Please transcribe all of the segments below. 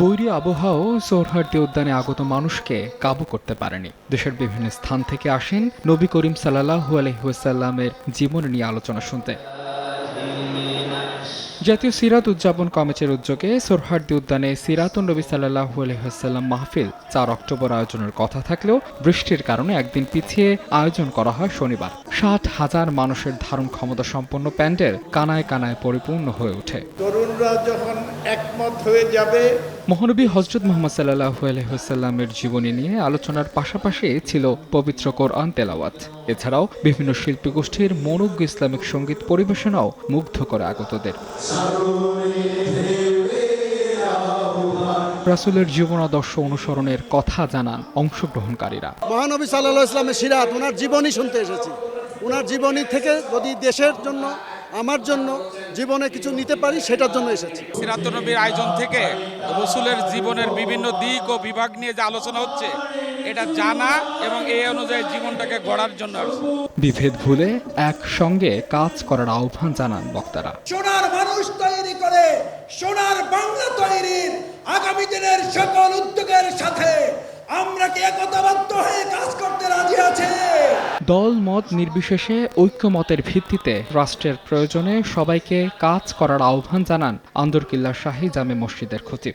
বৈরী আবহাওয়াও সোহরাওয়ার্দী উদ্যানে আগত মানুষকে কাবু করতে পারেনি। দেশের বিভিন্ন স্থান থেকে আসেন নবী করিম সাল্লাহু আলহিহাসাল্লামের জীবন নিয়ে আলোচনা শুনতে। জাতীয় সিরাত উদযাপন কমিটির উদ্যোগে সোরহার্দি উদ্যানে সিরাতুন নবী সাল্লাহু আলহিহাসাল্লাম মাহফিল চার অক্টোবর আয়োজনের কথা থাকলেও বৃষ্টির কারণে একদিন পিছিয়ে আয়োজন করা হয় শনিবার। ষাট হাজার মানুষের ধারণ ক্ষমতা সম্পন্ন প্যান্ডেল কানায় কানায় পরিপূর্ণ হয়ে ওঠে। তরুণরা যখন একমত হয়ে যাবে মহানবী হজরত মোহাম্মদ সাল্লাহু আলহিহাসাল্লামের জীবনী নিয়ে আলোচনার পাশাপাশি ছিল পবিত্র কোরআন তেলাওয়াত। এছাড়াও বিভিন্ন শিল্পী গোষ্ঠীর মনোজ্ঞ ইসলামিক সংগীত পরিবেশনাও মুগ্ধ করে আগতদের। রাসুলের জীবনাদর্শ অনুসরণের কথা জানান অংশগ্রহণকারীরা। মহানবী সাল্লাহ ইসলামের সিরাত, ওনার জীবনী শুনতে এসেছি। ওনার জীবনী থেকে যদি দেশের জন্য আমার জন্য জীবনে কিছু নিতে পারি সেটার জন্য এসেছি। সিরাতুনবীর আয়োজন থেকে রসুলের জীবনের বিভিন্ন দিক ও বিভাগ নিয়ে যে আলোচনা হচ্ছে এটা জানা এবং এই অনুযায়ী জীবনটাকে গড়ার জন্য বিভেদ ভুলে একসঙ্গে কাজ করার আহ্বান জানান বক্তারা। সোনার মানুষ তৈরি করে সোনার বাংলা তৈরির আগামী দিনের সকল উদ্যোগের সাথে আমরা কি দল মত নির্বিশেষে ঐক্যমতের ভিত্তিতে রাষ্ট্রের প্রয়োজনে সবাইকে কাজ করার আহ্বান জানান আন্দরকিল্লা শাহী জামে মসজিদের খতিব।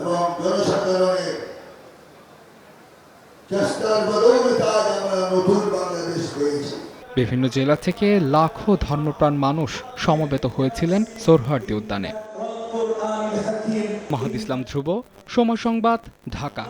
এবং জনসাধারণের চেষ্টার বদৌলতে আজ আমরা নতুন বাংলাদেশ পেয়েছি। বিভিন্ন জেলা থেকে লাখো ধর্মপ্রাণ মানুষ সমবেত হয়েছিলেন সোরহার্দি উদ্যানে। মাহাদ ইসলাম ধ্রুব সময় সংবাদ ঢাকা।